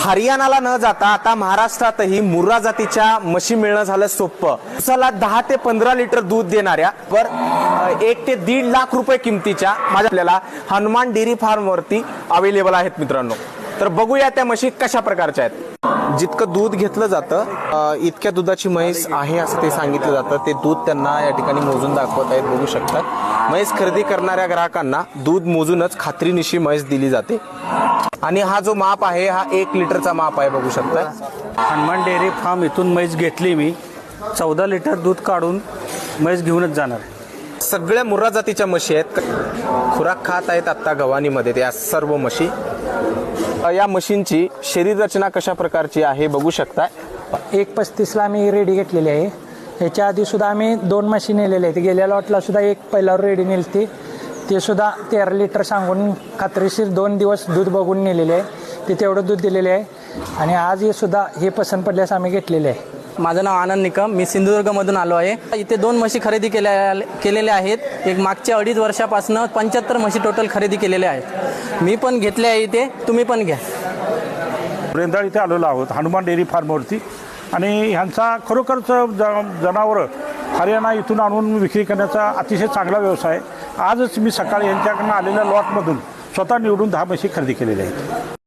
हरियाणाला न जाता आता महाराष्ट्रातही मुर्रा जातीच्या म्हशी मिळणं झालं सोपं दिवसाला दहा ते पंधरा लिटर दूध देणाऱ्या वर एक ते दीड लाख रुपये किमतीच्या माझ्या आपल्याला हनुमान डेअरी फार्म वरती अवेलेबल आहेत मित्रांनो. तर बघूया त्या म्हशी कशा प्रकारच्या आहेत. जितकं दूध घेतलं जातं इतक्या दुधाची म्हैस आहे असं ते सांगितलं जातं. ते दूध त्यांना या ठिकाणी मोजून दाखवत आहेत बघू शकतात. म्हैस खरेदी करणाऱ्या ग्राहकांना दूध मोजूनच खात्रीनिशी म्हैस दिली जाते. आणि हा जो माप आहे हा एक लिटरचा माप आहे बघू शकता. हनुमान डेअरी फार्म इथून म्हैस घेतली मी. चौदा लिटर दूध काढून म्हैस घेऊनच जाणार सगळ्या मुर्रा जातीच्या म्हशी आहेत. खुराक खात आहेत आत्ता गव्हाणीमध्ये त्या सर्व म्हशी. या म्हशींची शरीर रचना कशा प्रकारची आहे बघू शकता एक पस्तीसला आम्ही रेडी घेतलेली आहे. ह्याच्या आधी सुद्धा आम्ही दोन मशीन नेलेले आहेत. गेल्या लॉटला सुद्धा एक पहिल्यावर रेडी नेलती. ते सुद्धा तेरा लिटर सांगून खात्रीशीर दोन दिवस दूध बघून नेलेले आहे. ते तेवढं दूध दिलेले आहे. आणि आज हे सुद्धा हे पसंत पडल्यास आम्ही घेतलेले आहे. माझं नाव आनंद निकम. मी सिंधुदुर्गमधून आलो आहे. इथे दोन म्हशी खरेदी केल्या केलेल्या आहेत. एक मागच्या अडीच वर्षापासून पंच्याहत्तर म्हशी टोटल खरेदी केलेल्या आहेत. मी पण घेतले आहे इथे. तुम्ही पण घ्या. रेंदाळ इथे आलेलो आहोत. हनुमान डेअरी फार्मवरती. आणि ह्यांचा खरोखरच ज जनावरं हरियाणा इथून आणून विक्री करण्याचा अतिशय चांगला व्यवसाय आजच मी सकाळी यांच्याकडनं आलेल्या लॉटमधून स्वतः निवडून दहा म्हशी खरेदी केलेल्या आहेत.